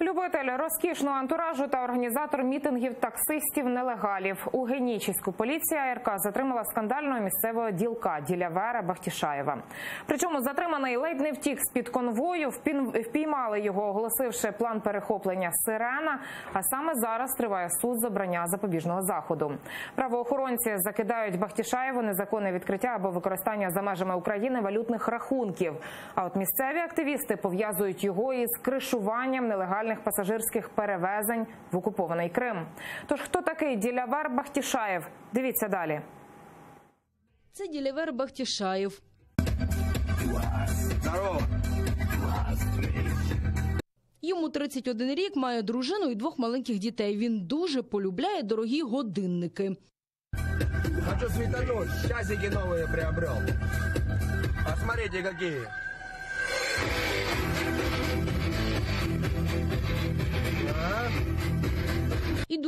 Любитель розкішного антуражу та організатор мітингів таксистів нелегалів у Генічіську поліція АРК затримала скандального місцевого ділка Ділявера Бахтішаєва. Причому затриманий ледь не втік з під конвою. Впіймали його, оголосивши план перехоплення сирена. А саме зараз триває суд з обрання запобіжного заходу. Правоохоронці закидають Бахтішаєву незаконне відкриття або використання за межами України валютних рахунків. А от місцеві активісти пов'язують його із кришуванням нелегальних пасажирських перевезень в окупований Крим. Тож хто такий Ділявер Бахтішаєв? Дивіться далі. Це Ділівер Бахтішаєв. Йому 31 рік, має дружину і двох маленьких дітей. Він дуже полюбляє дорогі годинники. Хочу светануть, часики новые приобрел. Посмотрите, какие.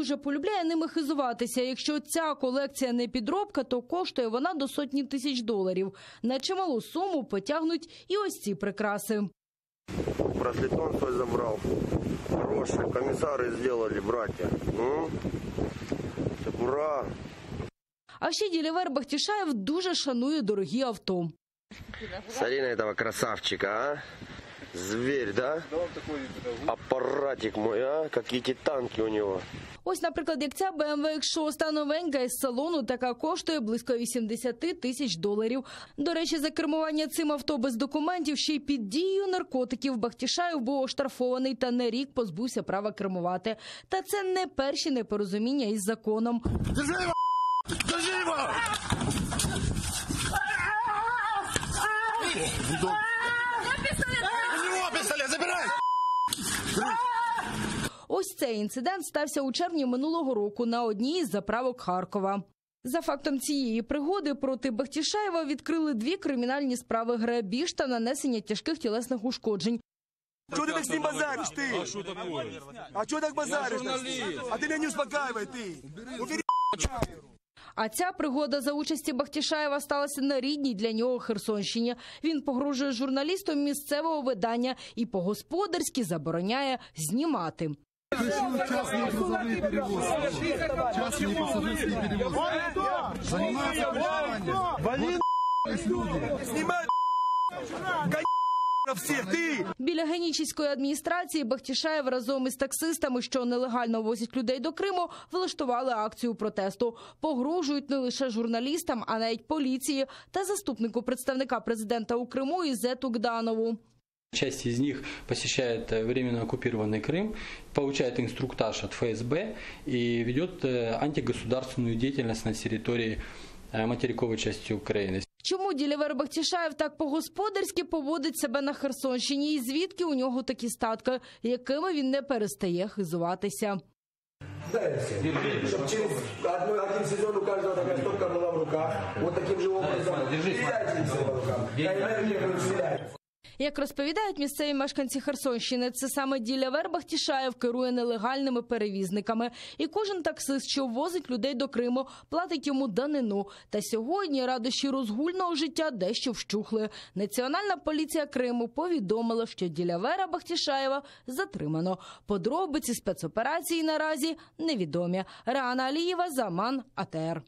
Дуже полюбляє ними хизуватися. Якщо ця колекція не підробка, то коштує вона до сотні тисяч доларів. На чималу суму потягнуть і ось ці прикраси. Браслетон свой забрал. Хороший. Комиссары сделали, братья. М? Ура! А ще Ділівер Бахтішаєв дуже шанує дорогі авто. Смотри на этого красавчика, а? Зверь, да? Аппаратик мой, а? Какие эти танки у него. Ось, наприклад, як ця BMW X6 новенька із салону, така коштує близько 80 тисяч доларів. До речі, за кермування цим авто без документів ще й під дією наркотиків Бахтішаєв був оштрафований та на рік позбувся права кермувати. Та це не перші непорозуміння із законом. Держи его! Держи! У него пистолет, забирай! Ось цей інцидент стався у червні минулого року на одній із заправок Харкова. За фактом цієї пригоди проти Бахтішаєва відкрили дві кримінальні справи грабіж та нанесення тяжких тілесних ушкоджень. Чего ты так с ним базаришь, ты? А что такое? А что так базаришь? А ты меня не успокаивай, ты. Убери А ця пригода за участі Бахтішаєва сталася на рідній для нього Херсонщині. Він погрожує журналістам місцевого видання і по-господарськи забороняє знімати. частные грузовые перевозки. Частные пассажирские перевозки. Занимаются крышеванием. Вали Люди. снимай на всех, ты! Біля генічіської адміністрації Бахтішаєв разом із таксистами, що нелегально возять людей до Криму, влаштували акцію протесту. Погрожують не лише журналістам, а навіть поліції та заступнику представника президента у Криму Ізету Гданову. Часть из них посещает э, временно оккупированный Крым, получает инструктаж от ФСБ и ведет э, антигосударственную деятельность на территории э, материковой части Украины. Чому Ділівер Бахтішаєв так по-господарськи поводить себе на Херсонщині? І звідки у нього такі статки, якими він не перестає хизуватися? Чтобы через одной, один сезон у каждого такая стопка была в руках. Вот таким же образом. Стреляйте им всем по рукам. Я энергию говорю, стреляйте. як розповідають місцеві мешканці Херсонщини, це саме Ділявер Бахтішаєв керує нелегальними перевізниками. І кожен таксист, що возить людей до Криму, платить йому данину. Та сьогодні радощі розгульного життя дещо вщухли. Національна поліція Криму повідомила, що Ділявера Бахтішаєва затримано. Подробиці спецоперації наразі невідомі. Рана Алієва, Заман, АТР.